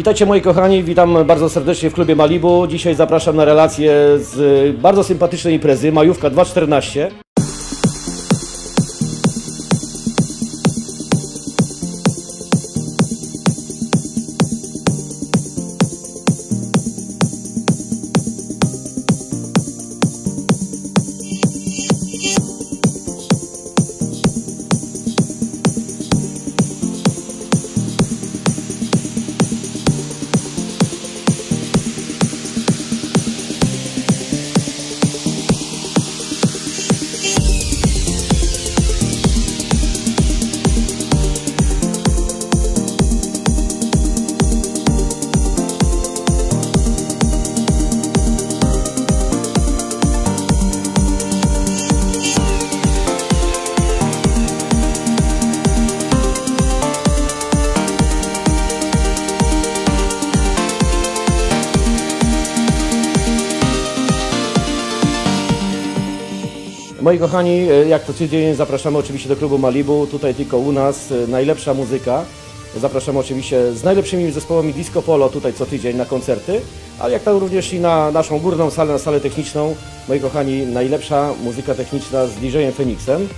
Witajcie moi kochani, witam bardzo serdecznie w klubie Malibu. Dzisiaj zapraszam na relację z bardzo sympatycznej imprezy Majówka 214. Moi kochani, e, jak to tydzień zapraszamy oczywiście do klubu Malibu, tutaj tylko u nas e, najlepsza muzyka. Zapraszamy oczywiście z najlepszymi zespołami Disco Polo tutaj co tydzień na koncerty, ale jak tam również i na naszą górną salę, na salę techniczną. Moi kochani, najlepsza muzyka techniczna z DJ-em Feniksem.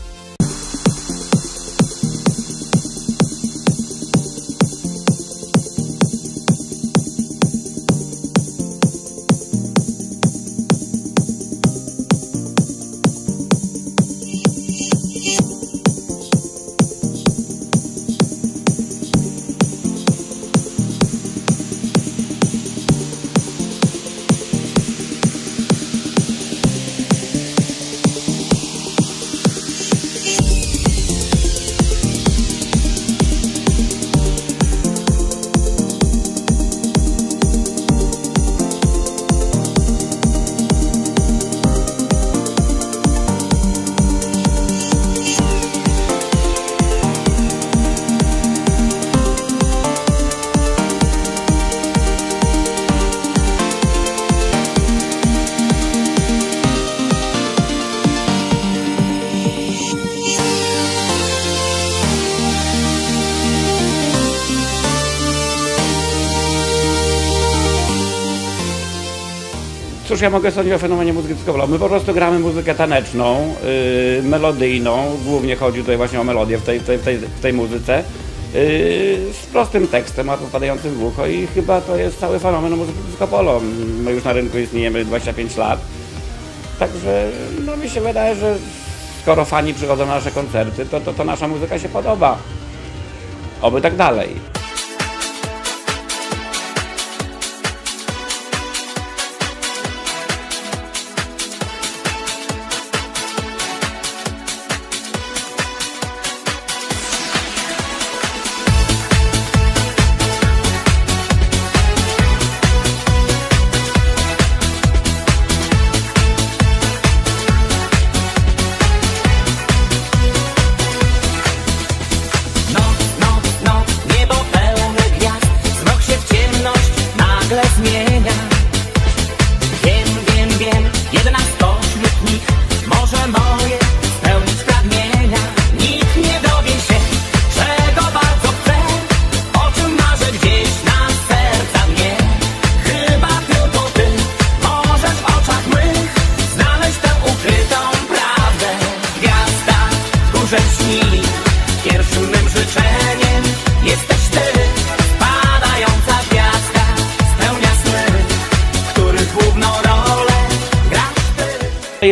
Cóż ja mogę sądzić o fenomenie muzyki disco My po prostu gramy muzykę taneczną, yy, melodyjną, głównie chodzi tutaj właśnie o melodię w tej, tej, tej, w tej muzyce, yy, z prostym tekstem, a popadającym w ucho i chyba to jest cały fenomen muzyki disco polo. My już na rynku istniejemy 25 lat, także no mi się wydaje, że skoro fani przychodzą na nasze koncerty, to, to, to nasza muzyka się podoba. Oby tak dalej.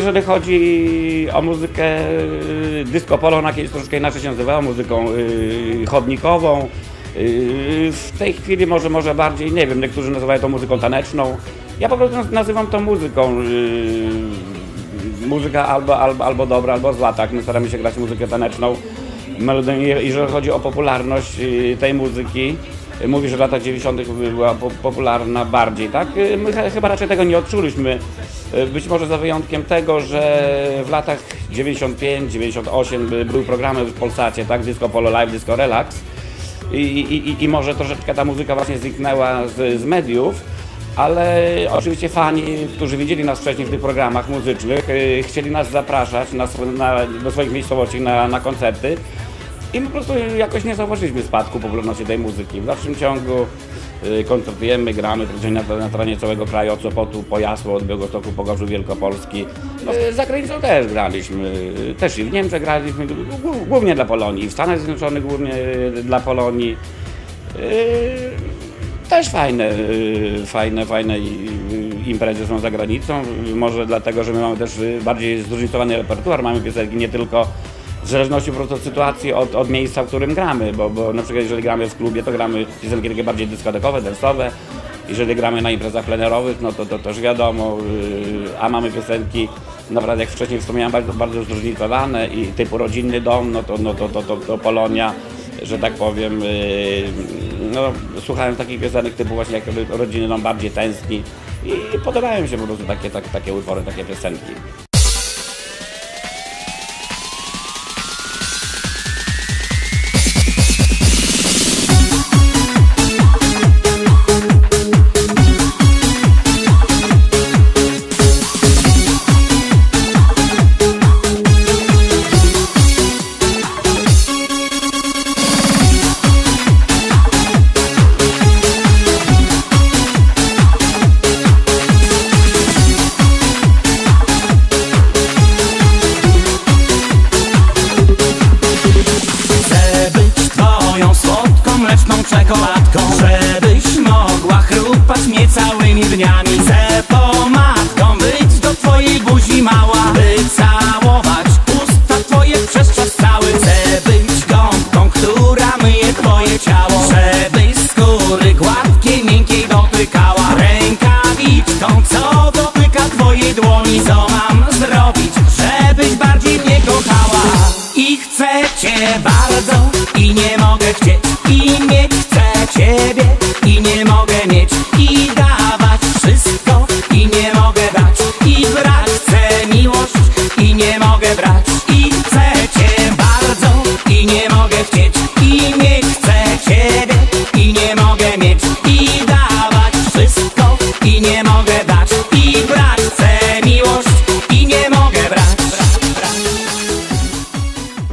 Jeżeli chodzi o muzykę y, disco polo, ona kiedyś troszeczkę inaczej się nazywała, muzyką y, chodnikową. Y, w tej chwili może, może bardziej, nie wiem, niektórzy nazywają to muzyką taneczną. Ja po prostu nazywam to muzyką. muzyka albo, albo, albo dobra, albo zła, tak? My staramy się grać muzykę taneczną. Jeżeli chodzi o popularność tej muzyki, mówi, że w latach 90. była po, popularna bardziej, tak? Y, My ch- chyba raczej tego nie odczuliśmy. Y, Być może za wyjątkiem tego, że w latach 95, 98 by- były programy w Polsacie, tak? Disco Polo Live, Disco Relax. I, i, i, może troszeczkę ta muzyka właśnie zniknęła z, z mediów, ale oczywiście fani, którzy widzieli nas wcześniej w tych programach muzycznych, y, chcieli nas zapraszać na, na, do swoich miejscowości na, na koncerty. I my po prostu jakoś nie zauważyliśmy spadku popularności tej muzyki. W dalszym ciągu y, koncertujemy, gramy praktycznie na, na terenie całego kraju, od Sopotu po Jasło, od Białegostoku po Gorzów Wielkopolski. No, y, za granicą też graliśmy, y, też i w Niemczech graliśmy, głó- głównie dla Polonii, w Stanach Zjednoczonych głównie dla Polonii. Też fajne, fajne, fajne imprezy są za granicą. Może dlatego, że my mamy też bardziej zróżnicowany repertuar. Mamy piosenki nie tylko w zależności po prostu od sytuacji, od, od miejsca, w którym gramy, bo, bo na przykład jeżeli gramy w klubie, to gramy piosenki takie bardziej dyskotekowe, dance'owe. Jeżeli gramy na imprezach plenerowych, no to, to też wiadomo, y, a mamy piosenki naprawdę, jak wcześniej wspomniałem, bardzo, bardzo zróżnicowane i typu rodzinny dom, no to, no to, to, to, to Polonia, że tak powiem, yy, no, słuchałem takich piosenek typu właśnie jak rodziny nam bardziej tęskni i podobają się po prostu takie, tak, takie utwory, takie piosenki. Dotykała Rękawiczką, co dotyka twojej dłoni Co mam zrobić, żebyś bardziej mnie kochała. I chcę cię bardzo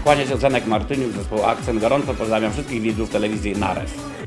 Kłania się Zenek Martyniuk, zespołu Akcent. Gorąco pozdrawiam wszystkich widzów telewizji Narew.